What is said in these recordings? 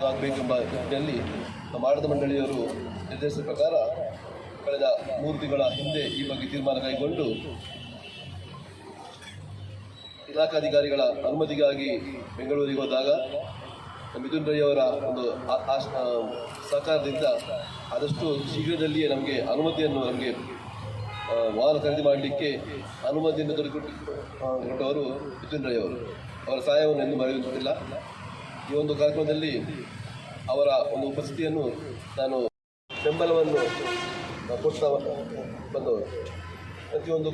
ಆಗಬೇಕೆಂಬ ನಮ್ಮ ಆಡಳಿತ ಮಂಡಳಿಯವರು ನಿರ್ದೇಶಿಸಿದ ಪ್ರಕಾರ ಕಳೆದ ಮೂರು ತಿಂಗಳ ಹಿಂದೆ ಈ ಬಗ್ಗೆ ತೀರ್ಮಾನ ಕೈಗೊಂಡು ಇಲಾಖಾಧಿಕಾರಿಗಳ ಅನುಮತಿಗಾಗಿ ಬೆಂಗಳೂರಿಗೆ ಹೋದಾಗ ಮಿಥುನ್ ರೈ ಅವರ ಒಂದು ಸಹಕಾರದಿಂದ ಆದಷ್ಟು ಶೀಘ್ರದಲ್ಲಿಯೇ ನಮಗೆ ಅನುಮತಿಯನ್ನು ನಮಗೆ ವಾಹನ ಖರೀದಿ ಮಾಡಲಿಕ್ಕೆ ಅನುಮತಿಯನ್ನು ಕೊಟ್ಟವರು ಮಿಥುನ್ ರೈ ಅವರು. ಅವರ ಸಹಾಯವನ್ನು ಎಂದು ಮರೆಯುತ್ತಿಲ್ಲ ಈ ಒಂದು ಕಾರ್ಯಕ್ರಮದಲ್ಲಿ ಅವರ ಒಂದು ಉಪಸ್ಥಿತಿಯನ್ನು ನಾನು ಬೆಂಬಲವನ್ನು ಕೊಡ್ತಾ ಬಂದವರು ಪ್ರತಿಯೊಂದು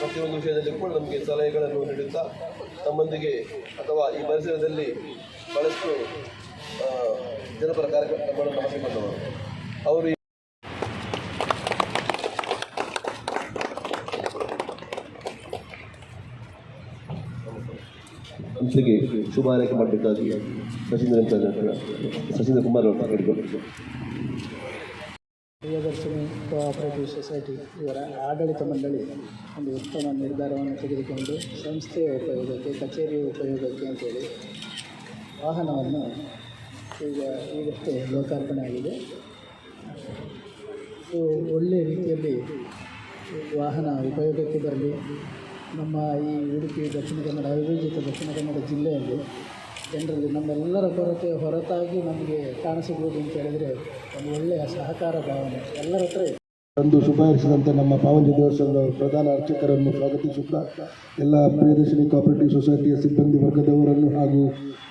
ಪ್ರತಿಯೊಂದು ವಿಷಯದಲ್ಲಿ ಕೂಡ ನಮಗೆ ಸಲಹೆಗಳನ್ನು ನೀಡುತ್ತಾ ತಮ್ಮೊಂದಿಗೆ ಅಥವಾ ಈ ಪರಿಸರದಲ್ಲಿ ಬಹಳಷ್ಟು ಜನಪರ ಕಾರ್ಯಕ್ರಮಗಳನ್ನು ಹಮ್ಮಿಕೊಂಡವರು ಅವರು ಈ ಸಂಸ್ಥೆಗೆ ಶುಭ ಆರೈಕೆ ಮಾಡಬೇಕಾಗಿ ಸಚಿಂದ್ರ ಸಚಿಂದ್ರ ಕುಮಾರ್ ಅವರು ಹೇಳಿಕೊಟ್ಟಿದ್ದಾರೆ ಪ್ರಿಯದರ್ಶಿನಿ ಕೋಆಪರೇಟಿವ್ ಸೊಸೈಟಿ ಇವರ ಆಡಳಿತ ಮಂಡಳಿ ಒಂದು ಉತ್ತಮ ನಿರ್ಧಾರವನ್ನು ತೆಗೆದುಕೊಂಡು ಸಂಸ್ಥೆಯ ಉಪಯೋಗಕ್ಕೆ, ಕಚೇರಿಯ ಉಪಯೋಗಕ್ಕೆ ಅಂತೇಳಿ ವಾಹನವನ್ನು ಈಗ ಈಗಷ್ಟೇ ಲೋಕಾರ್ಪಣೆ ಆಗಿದೆ. ಒಳ್ಳೆಯ ರೀತಿಯಲ್ಲಿ ವಾಹನ ಉಪಯೋಗಕ್ಕೆ ಬರಲಿ ನಮ್ಮ ಈ ಉಡುಪಿ ದಕ್ಷಿಣ ಕನ್ನಡ, ಅವಿಭಜಿತ ದಕ್ಷಿಣ ಕನ್ನಡ ಜಿಲ್ಲೆಯಲ್ಲಿ ಜನರಲ್ಲಿ ನಮ್ಮೆಲ್ಲರ ಕೊರತೆ ಹೊರತಾಗಿ ನಮಗೆ ಕಾಣಿಸಬಹುದು ಅಂತ ಹೇಳಿದರೆ ಒಂದು ಒಳ್ಳೆಯ ಸಹಕಾರ ಭಾವನೆ ಎಲ್ಲರ ಹತ್ರ. ಅಂದು ಶುಭಾಯಿಸಿದಂತೆ ನಮ್ಮ ಪಾವಂಜಿ ದೇವಸ್ಥಾನದ ಪ್ರಧಾನ ಅರ್ಚಕರನ್ನು ಸ್ವಾಗತಿಸುತ್ತಾ ಎಲ್ಲ ಪ್ರಿಯದರ್ಶಿನಿ ಕೋಆಪರೇಟಿವ್ ಸೊಸೈಟಿಯ ಸಿಬ್ಬಂದಿ ವರ್ಗದವರನ್ನು ಹಾಗೂ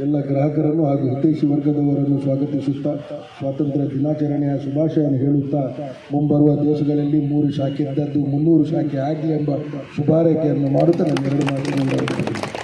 ಎಲ್ಲ ಗ್ರಾಹಕರನ್ನು ಹಾಗೂ ಹಿತೈಷಿ ವರ್ಗದವರನ್ನು ಸ್ವಾಗತಿಸುತ್ತಾ ಸ್ವಾತಂತ್ರ್ಯ ದಿನಾಚರಣೆಯ ಶುಭಾಶಯವನ್ನು ಹೇಳುತ್ತಾ ಮುಂಬರುವ ದಿವಸಗಳಲ್ಲಿ ಮೂರು ಶಾಖೆ ಇದ್ದದ್ದು ಮುನ್ನೂರು ಶಾಖೆ ಆಗಲಿ ಎಂಬ ಶುಭಾರೈಕೆಯನ್ನು ಮಾಡುತ್ತಾ ನಾನು ಎರಡು